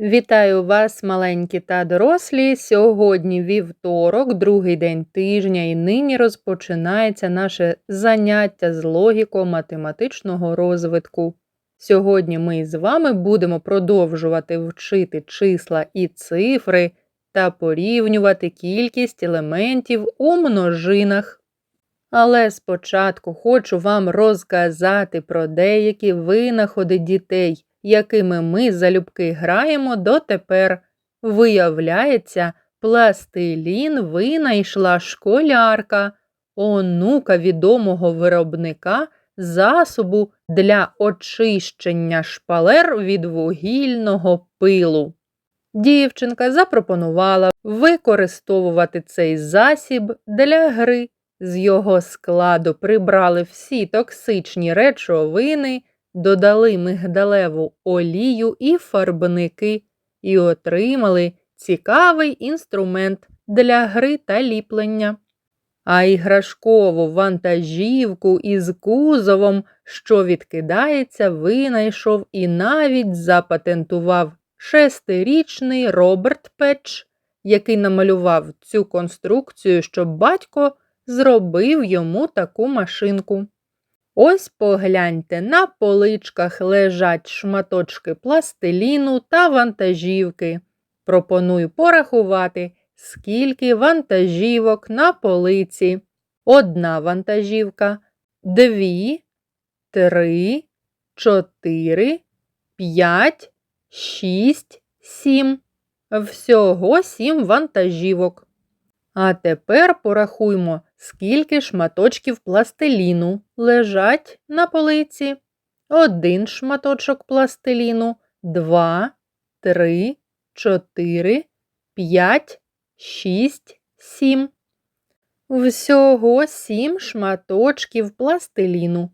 Вітаю вас, маленькі та дорослі. Сьогодні вівторок, другий день тижня, і нині розпочинається наше заняття з логіко-математичного розвитку. Сьогодні ми з вами будемо продовжувати вчити числа і цифри та порівнювати кількість елементів у множинах. Але спочатку хочу вам розказати про деякі винаходи дітей, якими ми залюбки граємо дотепер. Виявляється, пластилін винайшла школярка, онука відомого виробника засобу для очищення шпалер від вугільного пилу. Дівчинка запропонувала використовувати цей засіб для гри. З його складу прибрали всі токсичні речовини, додали мигдалеву олію і фарбники і отримали цікавий інструмент для гри та ліплення. А іграшкову вантажівку із кузовом, що відкидається, винайшов і навіть запатентував шестирічний Роберт Петч, який намалював цю конструкцію, щоб батько зробив йому таку машинку. Ось погляньте, на поличках лежать шматочки пластиліну та вантажівки. Пропоную порахувати, скільки вантажівок на полиці. Одна вантажівка, дві, три, чотири, п'ять, шість, сім. Всього сім вантажівок. А тепер порахуймо, скільки шматочків пластиліну лежать на полиці. Один шматочок пластиліну, два, три, чотири, п'ять, шість, сім. Всього сім шматочків пластиліну.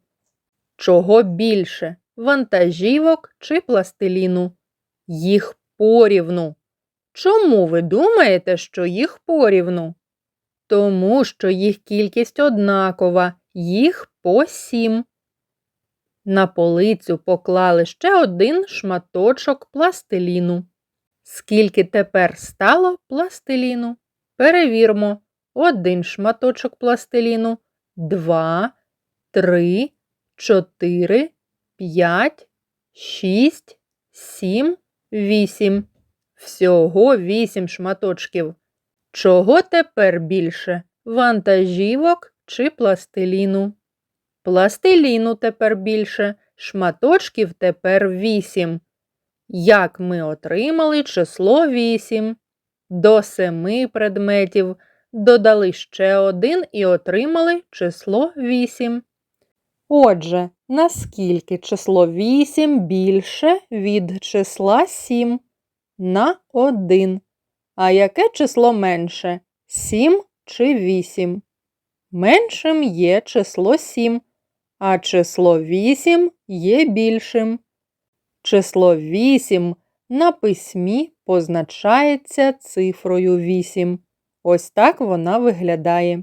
Чого більше вантажівок чи пластиліну? Їх порівну. Чому ви думаєте, що їх порівну? Тому що їх кількість однакова, їх по сім. На полицю поклали ще один шматочок пластиліну. Скільки тепер стало пластиліну? Перевірмо. Один шматочок пластиліну, два, три, чотири, п'ять, шість, сім, вісім. Всього вісім шматочків. Чого тепер більше? Вантажівок чи пластиліну? Пластиліну тепер більше, шматочків тепер вісім. Як ми отримали число вісім? До семи предметів додали ще один і отримали число вісім. Отже, наскільки число вісім більше від числа сім? На один. А яке число менше? 7 чи 8? Меншим є число 7, а число 8 є більшим. Число 8 на письмі позначається цифрою 8. Ось так вона виглядає.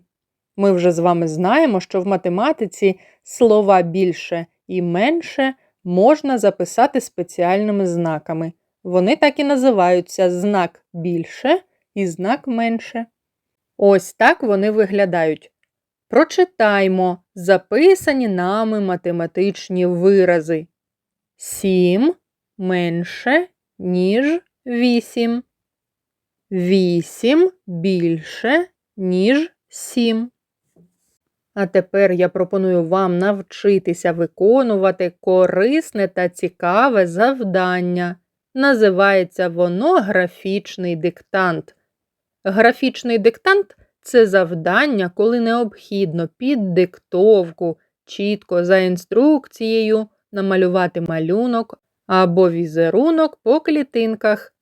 Ми вже з вами знаємо, що в математиці слова більше і менше можна записати спеціальними знаками. Вони так і називаються знак більше і знак менше. Ось так вони виглядають. Прочитаймо записані нами математичні вирази. Сім менше, ніж вісім. Вісім більше, ніж сім. А тепер я пропоную вам навчитися виконувати корисне та цікаве завдання. Називається воно графічний диктант. Графічний диктант це завдання, коли необхідно під диктовку, чітко за інструкцією намалювати малюнок або візерунок по клітинках.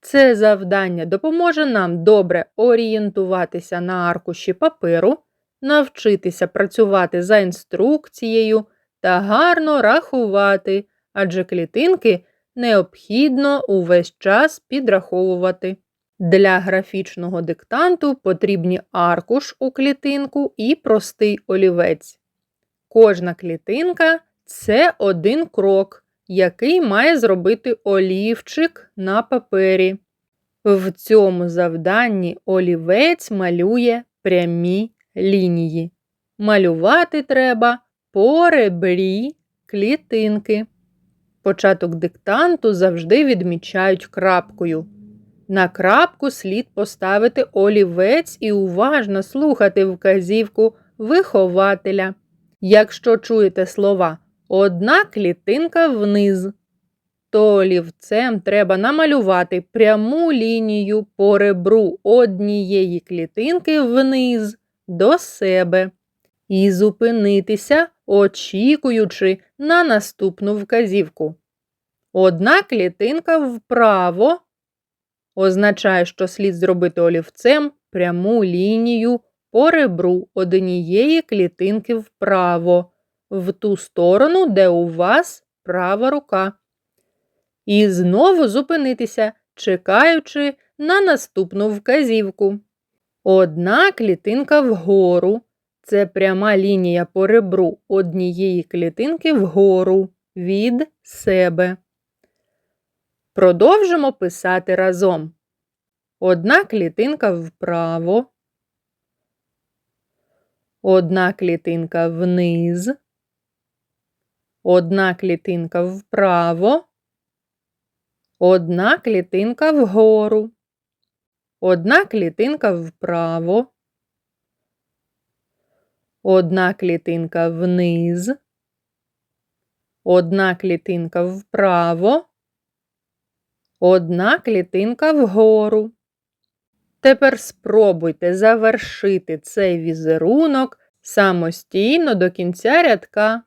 Це завдання допоможе нам добре орієнтуватися на аркуші паперу, навчитися працювати за інструкцією та гарно рахувати, адже клітинки необхідно увесь час підраховувати. Для графічного диктанту потрібні аркуш у клітинку і простий олівець. Кожна клітинка це один крок, який має зробити олівчик на папері. В цьому завданні олівець малює прямі лінії. Малювати треба по ребрі клітинки. Початок диктанту завжди відмічають крапкою. На крапку слід поставити олівець і уважно слухати вказівку вихователя. Якщо чуєте слова одна клітинка вниз, то олівцем треба намалювати пряму лінію по ребру однієї клітинки вниз до себе і зупинитися, очікуючи на наступну вказівку. Одна клітинка вправо означає, що слід зробити олівцем пряму лінію по ребру однієї клітинки вправо, в ту сторону, де у вас права рука. І знову зупинитися, чекаючи на наступну вказівку. Одна клітинка вгору. Це пряма лінія по ребру однієї клітинки вгору від себе. Продовжимо писати разом. Одна клітинка вправо. Одна клітинка вниз. Одна клітинка вправо. Одна клітинка вгору. Одна клітинка вправо. Одна клітинка вниз. Одна клітинка вправо. Одна клітинка вгору. Тепер спробуйте завершити цей візерунок самостійно до кінця рядка.